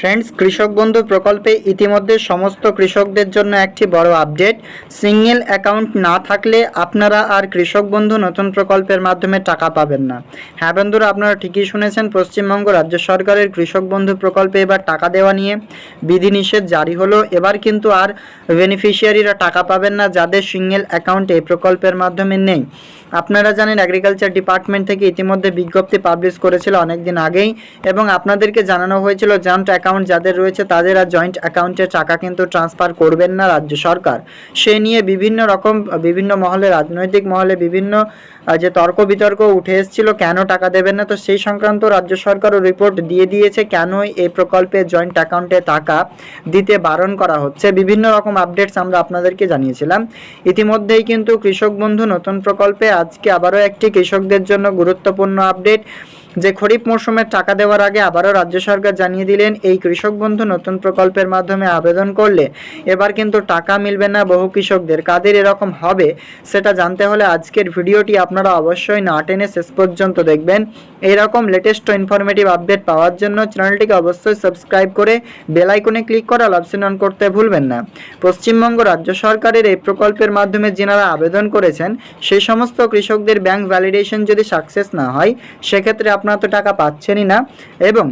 Friends, কৃষক বন্ধু প্রকল্পে ইতিমধ্যে সমস্ত কৃষকদের জন্য একটি বড় আপডেট। সিঙ্গেল অ্যাকাউন্ট না থাকলে আপনারা আর কৃষক বন্ধু নতুন প্রকল্পের মাধ্যমে টাকা পাবেন না। হ্যাঁ বন্ধুরা, আপনারা ঠিকই শুনেছেন, পশ্চিমবঙ্গ রাজ্য সরকারের কৃষক বন্ধু প্রকল্পে এবার টাকা দেওয়া নিয়ে বিধিনিষেধ জারি হলো। এবার কিন্তু আর বেনিফিশিয়ারিরা টাকা পাবেন না যাদের সিঙ্গেল অ্যাকাউন্ট এই প্রকল্পের মাধ্যমে নেই। আপনারা জানেন এগ্রিকালচার ডিপার্টমেন্ট থেকে ইতিমধ্যে বিজ্ঞপ্তি পাবলিশ করেছিল অনেকদিন আগেই এবং আপনাদেরকে জানানো হয়েছিল জয়েন্ট অ্যাকাউন্ট যাদের রয়েছে তাদের আর জয়েন্ট অ্যাকাউন্টে টাকা কিন্তু ট্রান্সফার করবেন না রাজ্য সরকার। সে নিয়ে বিভিন্ন রকম, বিভিন্ন মহলে, রাজনৈতিক মহলে বিভিন্ন যে তর্ক বিতর্ক উঠে এসেছিল, কেন টাকা দেবেন না, তো সেই সংক্রান্ত রাজ্য সরকারও রিপোর্ট দিয়ে দিয়েছে কেন এই প্রকল্পে জয়েন্ট অ্যাকাউন্টে টাকা দিতে বারণ করা হচ্ছে। বিভিন্ন রকম আপডেটস আমরা আপনাদেরকে জানিয়েছিলাম। ইতিমধ্যেই কিন্তু কৃষক বন্ধু নতুন প্রকল্পে আজকে আবারও একটি কৃষকদের জন্য গুরুত্বপূর্ণ আপডেট যে খরিফ মৌসুমের টাকা দেওয়ার আগে আবারও রাজ্য সরকার জানিয়ে দিলেন, এই কৃষক বন্ধু নতুন প্রকল্পের মাধ্যমে আবেদন করলে এবার কিন্তু টাকা মিলবে না, বহু কৃষকদের কাদের এরকম হবে সেটা জানতে হলে আজকের ভিডিওটি আপনারা অবশ্যই না টেনে শেষ পর্যন্ত দেখবেন। এইরকম লেটেস্ট ইনফরমেটিভ আপডেট পাওয়ার জন্য চ্যানেলটিকে অবশ্যই সাবস্ক্রাইব করে বেল আইকনে ক্লিক করা অপশন অন করতে ভুলবেন না। পশ্চিমবঙ্গ রাজ্য সরকারের এই প্রকল্পের মাধ্যমে যেনারা আবেদন করেছেন, সেই সমস্ত কৃষকদের ব্যাংক ভ্যালিডেশন যদি সাকসেস না হয়, সেক্ষেত্রে আপনারা তো টাকা পাচ্ছেনই না। এবং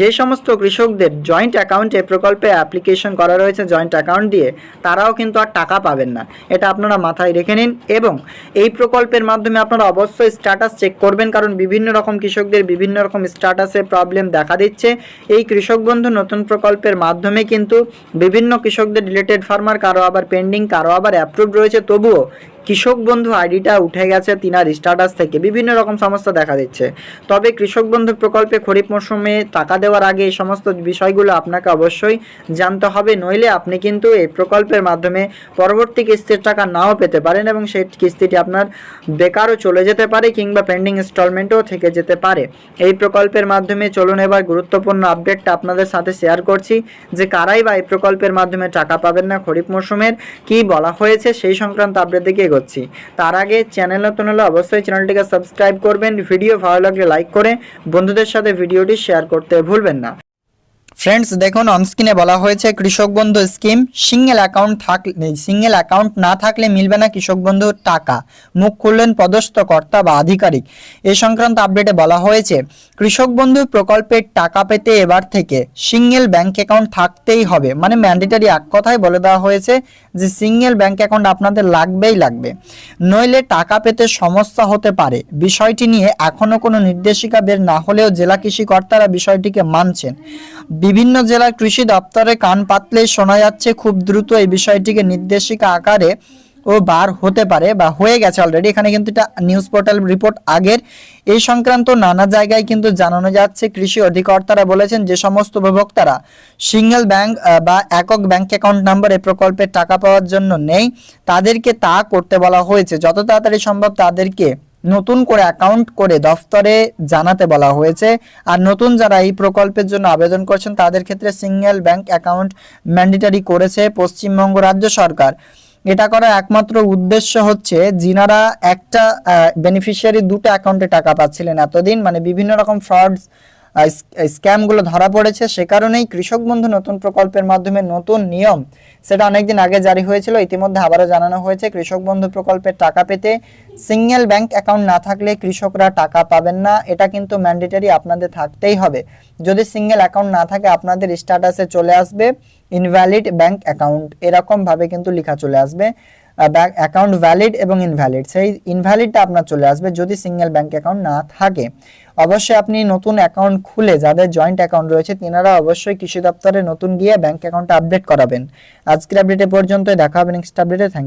যে সমস্ত কৃষকদের জয়েন্ট অ্যাকাউন্টে প্রকল্পে অ্যাপ্লিকেশন করা রয়েছে জয়েন্ট অ্যাকাউন্ট দিয়ে, তারাও কিন্তু আর টাকা পাবেন না। এটা আপনারা মাথায় রেখে নিন এবং এই প্রকল্পের মাধ্যমে আপনারা অবশ্যই স্ট্যাটাস চেক করবেন, কারণ বিভিন্ন রকম কৃষকদের বিভিন্ন রকম স্ট্যাটাসে প্রবলেম দেখা দিচ্ছে। এই কৃষক বন্ধু নতুন প্রকল্পের মাধ্যমে কিন্তু বিভিন্ন কৃষকদের রিলেটেড ফার্মার কারও আবার পেন্ডিং কারও আবার অ্যাপ্রুভ রয়েছে। তবুও কৃষক বন্ধু আইডিটা উঠে গেছে তিনার স্ট্যাটাস থেকে। বিভিন্ন রকম সমস্যা দেখা দিচ্ছে। তবে কৃষক বন্ধু প্রকল্পে খরিফ মৌসুমে টাকা দেওয়ার আগে এই সমস্ত বিষয়গুলো আপনাকে অবশ্যই জানতে হবে, নইলে আপনি কিন্তু এই প্রকল্পের মাধ্যমে পরবর্তী কিস্তির টাকা নাও পেতে পারেন এবং সেই কিস্তিটি আপনার বেকারও চলে যেতে পারে কিংবা পেন্ডিং ইনস্টলমেন্টও থেকে যেতে পারে। এই প্রকল্পের মাধ্যমে চলুন এবার গুরুত্বপূর্ণ আপডেটটা আপনাদের সাথে শেয়ার করছি যে কারাই বা এই প্রকল্পের মাধ্যমে টাকা পাবেন না খরিফ মৌসুমের কি বলা হয়েছে সেই সংক্রান্ত আপডেট দিকে এগোচ্ছি তার আগে চ্যানেল নতুন হলে অবশ্যই চ্যানেলটিকে সাবস্ক্রাইব করবেন। ভিডিও ভালো লাগলে লাইক করে বন্ধুদের সাথে ভিডিওটি শেয়ার করতে ভুলবেন না। ফ্রেন্ডস দেখুন অনস্ক্রিনে বলা হয়েছে Krishak Bandhu scheme single account থাকলে সিঙ্গেল অ্যাকাউন্ট না থাকলে মিলবে না কৃষক বন্ধুর টাকা। মুখ খুললেন পদস্থ কর্তা বা আধিকারিক। এ সংক্রান্ত আপডেটে বলা হয়েছে, কৃষক বন্ধু প্রকল্পের টাকা পেতে এবার থেকে সিঙ্গেল ব্যাংক অ্যাকাউন্ট থাকতেই হবে। মানে ম্যান্ডেটারি এক কথায় বলে দেওয়া হয়েছে যে সিঙ্গেল ব্যাংক অ্যাকাউন্ট আপনাদের লাগবেই লাগবে। নইলে টাকা পেতে সমস্যা হতে পারে। বিষয়টি নিয়ে এখনও কোনো নির্দেশিকা বের না হলেও জেলা কৃষি কর্তারা বিষয়টিকে মানছেন। বিভিন্ন জেলার কৃষি দপ্তরে কান পাতলেই শোনা যাচ্ছে খুব দ্রুত এই বিষয়টিকে নির্দেশিকা আকারে ও বার হতে পারে বা হয়ে গেছে অলরেডি এখানে কিন্তু এটা নিউজ পোর্টাল রিপোর্ট আগের। এই সংক্রান্ত নানা জায়গায় কিন্তু জানানো যাচ্ছে, কৃষি অধিকর্তারা বলেছেন যে সমস্ত উপভোক্তারা সিঙ্গেল ব্যাংক বা একক ব্যাংক অ্যাকাউন্ট নাম্বার প্রকল্পের টাকা পাওয়ার জন্য নেই। তাদেরকে তা করতে বলা হয়েছে। যত তাড়াতাড়ি সম্ভব তাদেরকে নতুন করে অ্যাকাউন্ট করে দফতরে জানাতে বলা হয়েছে। আর নতুন যারা এই প্রকল্পের জন্য আবেদন করছেন, তাদের ক্ষেত্রে সিঙ্গেল ব্যাংক অ্যাকাউন্ট ম্যান্ডেটারি করেছে পশ্চিমবঙ্গ রাজ্য সরকার। এটা করার একমাত্র উদ্দেশ্য হচ্ছে, যিনারা একটা বেনিফিশিয়ারি দুটো অ্যাকাউন্টে টাকা পাচ্ছিলেন এতদিন মানে বিভিন্ন রকম ফ্রডস স্ক্যামগুলো ধরা পড়েছে। সে কারণেই কৃষক বন্ধু নতুন প্রকল্পের মাধ্যমে নতুন নিয়ম, সেটা অনেকদিন আগে জারি হয়েছিল। ইতিমধ্যে আবারও জানানো হয়েছে, কৃষক বন্ধু প্রকল্পের টাকা পেতে সিঙ্গেল ব্যাংক অ্যাকাউন্ট না থাকলে কৃষকরা টাকা পাবেন না। এটা কিন্তু ম্যান্ডেটারি আপনাদের থাকতেই হবে। যদি সিঙ্গেল অ্যাকাউন্ট না থাকে, আপনাদের স্ট্যাটাসে চলে আসবে ইনভ্যালিড ব্যাংক অ্যাকাউন্ট এরকম ভাবে কিন্তু লেখা চলে আসবে ব্যাংক অ্যাকাউন্ট ভ্যালিড এবং ইনভ্যালিড সেই ইনভ্যালিডটা আপনার চলে আসবে যদি সিঙ্গেল ব্যাংক অ্যাকাউন্ট না থাকে। অবশ্যই আপনি নতুন অ্যাকাউন্ট খুলে যাদের জয়েন্ট অ্যাকাউন্ট রয়েছে, তিনারা অবশ্যই কৃষি দপ্তরে নতুন গিয়ে ব্যাংক অ্যাকাউন্টটা আপডেট করাবেন। আজকের আপডেটে পর্যন্ত দেখা হবে নেক্সট আপডেটে থ্যাংক ইউ